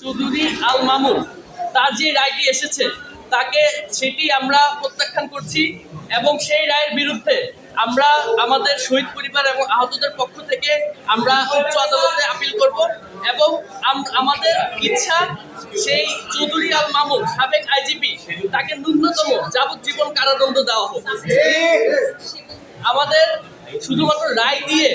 চৌধুরী আল মামুন তার যে রায়টি এসেছে তাকে সেটি আমরা প্রত্যাখ্যান করছি এবং সেই রায়ের বিরুদ্ধে আমরা আমাদের শহীদ পরিবার এবং আহতদের পক্ষ থেকে আমরা উচ্চ আদালতে আপিল করব এবং আমাদের ইচ্ছা সেই চৌধুরী আল মামুন সাবেক আইজিপি তাকে ন্যূনতম যাবজ্জীবন কারাদণ্ড দেওয়া হোক। আমাদের শুধুমাত্র রায় দিয়ে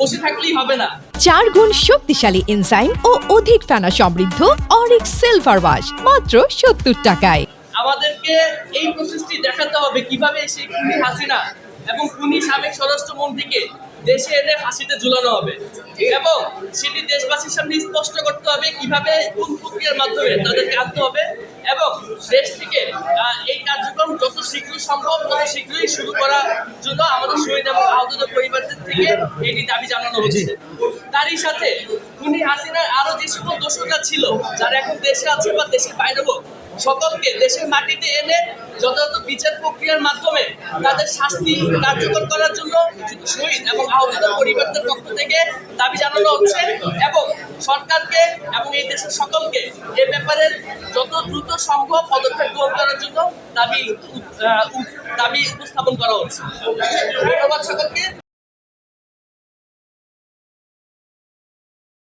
বসে থাকলেই হবে না। চার গুণ শক্তিশালী এনজাইম ও অধিক ফেনা সমৃদ্ধ অরিক সিলভার ওয়াশ মাত্র সত্তর টাকায়। আমাদেরকে এই প্রসেসটি দেখাতে হবে কীভাবে সেই খুনি হাসিনা এবং খুনি সাবেক স্বরাষ্ট্রমন্ত্রীকে দেশে এনে ফাঁসিতে ঝুলানো হবে এবং সেটি দেশবাসীর সামনে স্পষ্ট করতে হবে কীভাবে কোন প্রক্রিয়ার মাধ্যমে তাদেরকে আনতে হবে এবং দেশ থেকে এই কার্যক্রম যত শীঘ্র সম্ভব তত শীঘ্রই শুরু করার জন্য আমাদের থেকে এটি দাবি জানানো হচ্ছে। তারই সাথে খুনি হাসিনার আরও যে সকল দোষরা ছিল যারা এখন দেশে আছে বা দেশের বাইরে হোক সকলকে দেশের মাটিতে এনে যথাযথ বিচার প্রক্রিয়ার মাধ্যমে তাদের শাস্তি কার্যকর করার জন্য শহীদ এবং আহতদের পরিবারদের পক্ষ থেকে দাবি জানানো হচ্ছে এবং সরকারকে এবং এই দেশের সকলকে এ ব্যাপারে যত দ্রুত সম্ভব পদক্ষেপ গ্রহণ করার জন্য দাবি দাবি উপস্থাপন করা হচ্ছে। ধন্যবাদ সকলকে।